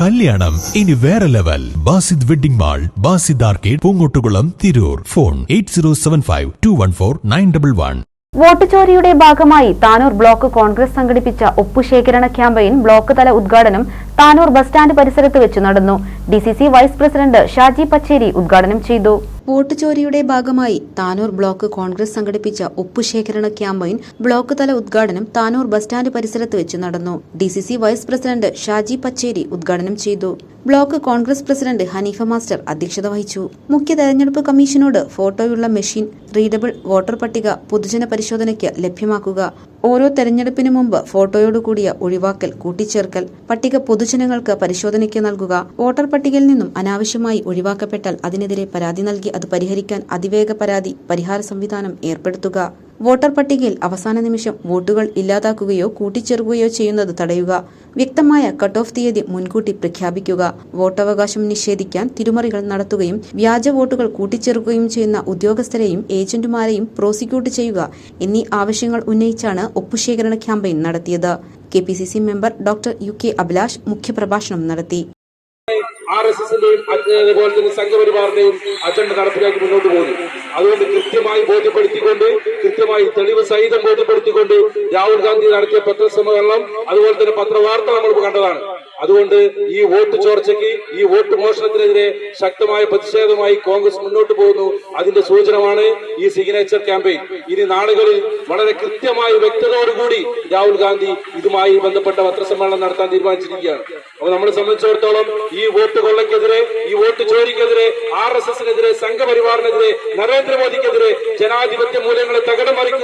കല്യാണം. ഇനി വേറെ level. Basid wedding mall Basid arcade Poongottukulam Tirur. Phone eight zero seven five two one four nine double one. Vote ചോരിയുടെ ഭാഗമായി Tanur block Congress സംഘടിപ്പിച്ച ഒപ്പുശേഖരണ campaign block തല ഉദ്ഘാടനം Tanur bus stand പരിസരത്ത് വെച്ച് നടന്നു. D vice president Shaji Pacheri ഉദ്ഘാടനം ചെയ്തു. വോട്ട് ചോരിയുടെ ഭാഗമായി താനൂർ ബ്ലോക്ക് കോൺഗ്രസ് സംഘടിപ്പിച്ച ഒപ്പുശേഖരണ ക്യാമ്പയിൻ ബ്ലോക്ക് തല ഉദ്ഘാടനം താനൂർ ബസ് സ്റ്റാൻഡ് പരിസരത്ത് വെച്ച് നടന്നു. D vice president Shaji Pacheri ഉദ്ഘാടനം ചെയ്തു. Block Congress president Hanifa master അധ്യക്ഷത വഹിച്ചു. മുഖ്യ തെരഞ്ഞെടുപ്പ് കമ്മീഷനോട് ഫോട്ടോയുള്ള മെഷീൻ റീഡബിൾ വോട്ടർ പട്ടിക പൊതുജന പരിശോധനയ്ക്ക് ലഭ്യമാക്കുക. ഓരോ തെരഞ്ഞെടുപ്പിനു മുമ്പ് ഫോട്ടോയോടുകൂടിയ ഒഴിവാക്കൽ കൂട്ടിച്ചേർക്കൽ പട്ടിക പൊതുജനങ്ങൾക്ക് പരിശോധനയ്ക്ക് നൽകുക. വോട്ടർ പട്ടികയിൽ നിന്നും അനാവശ്യമായി ഒഴിവാക്കപ്പെട്ടാൽ അതിനെതിരെ പരാതി നൽകി അത് പരിഹരിക്കാൻ അതിവേഗ പരാതി പരിഹാര സംവിധാനം ഏർപ്പെടുത്തുക. വോട്ടർ പട്ടികയിൽ അവസാന നിമിഷം വോട്ടുകൾ ഇല്ലാതാക്കുകയോ കൂട്ടിച്ചേർക്കുകയോ ചെയ്യുന്നത് തടയുക. വ്യക്തമായ കട്ട് ഓഫ് തീയതി മുൻകൂട്ടി പ്രഖ്യാപിക്കുക. വോട്ടവകാശം നിഷേധിക്കാൻ തിരുമറികൾ നടത്തുകയും വ്യാജ വോട്ടുകൾ കൂട്ടിച്ചേർക്കുകയും ചെയ്യുന്ന ഉദ്യോഗസ്ഥരെയും ഏജന്റുമാരെയും പ്രോസിക്യൂട്ട് ചെയ്യുക എന്നീ ആവശ്യങ്ങൾ ഉന്നയിച്ചാണ് ഒപ്പുശേഖരണ ക്യാമ്പയിൻ നടത്തിയത്. K P C C member doctor U K Abhilash മുഖ്യപ്രഭാഷണം നടത്തി. ആർ എസ് എസിന്റെയും അതുപോലെ തന്നെ സംഘപരിവാറിന്റെയും അജണ്ട നടപ്പിലാക്കി മുന്നോട്ട് പോകുന്നു. അതുകൊണ്ട് കൃത്യമായി ബോധ്യപ്പെടുത്തിക്കൊണ്ട് കൃത്യമായി തെളിവ് സഹിതം ബോധ്യപ്പെടുത്തിക്കൊണ്ട് രാഹുൽ ഗാന്ധി നടത്തിയ പത്രസമ്മേളനം അതുപോലെ തന്നെ പത്രവാർത്ത നമ്മൾ കണ്ടതാണ്. അതുകൊണ്ട് ഈ വോട്ട് ചോർച്ചയ്ക്ക് ഈ വോട്ട് മോഷണത്തിനെതിരെ ശക്തമായ പ്രതിഷേധമായി കോൺഗ്രസ് മുന്നോട്ട് പോകുന്നു. അതിന്റെ സൂചനമാണ് ഈ സിഗ്നേച്ചർ ക്യാമ്പയിൻ ഇനി നാളുകളിൽ വളരെ കൃത്യമായ വ്യക്തതയോടുകൂടി രാഹുൽ ഗാന്ധി ഇതുമായി ബന്ധപ്പെട്ട പത്രസമ്മേളനം നടത്താൻ തീരുമാനിച്ചിരിക്കുകയാണ്. അപ്പൊ നമ്മളെ സംബന്ധിച്ചിടത്തോളം ഈ വോട്ട് കൊള്ളയ്ക്കെതിരെ ഈ വോട്ട് ചോരിക്കെതിരെ ആർ എസ് എസിനെതിരെ സംഘപരിവാറിനെതിരെ നരേന്ദ്രമോദിക്കെതിരെ ജനാധിപത്യ മൂല്യങ്ങളെ തകടം മറിക്കുന്ന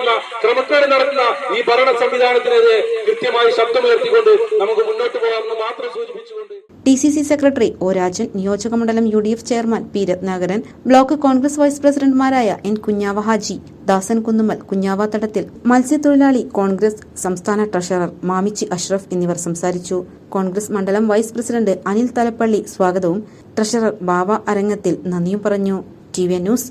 സംവിധാനത്തിനെതിരെ കൃത്യമായി ശബ്ദമുയർത്തിക്കൊണ്ട് നമുക്ക് മുന്നോട്ട് പോകാമെന്ന് മാത്രം സൂചിപ്പിച്ചുകൊണ്ട് D C C secretary O Rajan നിയോജകമണ്ഡലം U D F chairman P Ratnakaran block Congress vice പ്രസിഡന്റുമാരായ എൻ കുഞ്ഞാവ ഹാജി ദാസൻ കുന്നുമ്മൽ കുഞ്ഞാവ തടത്തിൽ മത്സ്യത്തൊഴിലാളി കോൺഗ്രസ് സംസ്ഥാന ട്രഷറർ മാമിച്ചി അഷ്റഫ് എന്നിവർ സംസാരിച്ചു. കോൺഗ്രസ് മണ്ഡലം വൈസ് പ്രസിഡന്റ് അനിൽ തലപ്പള്ളി സ്വാഗതവും ട്രഷറർ ബാബ അരങ്ങത്തിൽ നന്ദിയും പറഞ്ഞു. T V news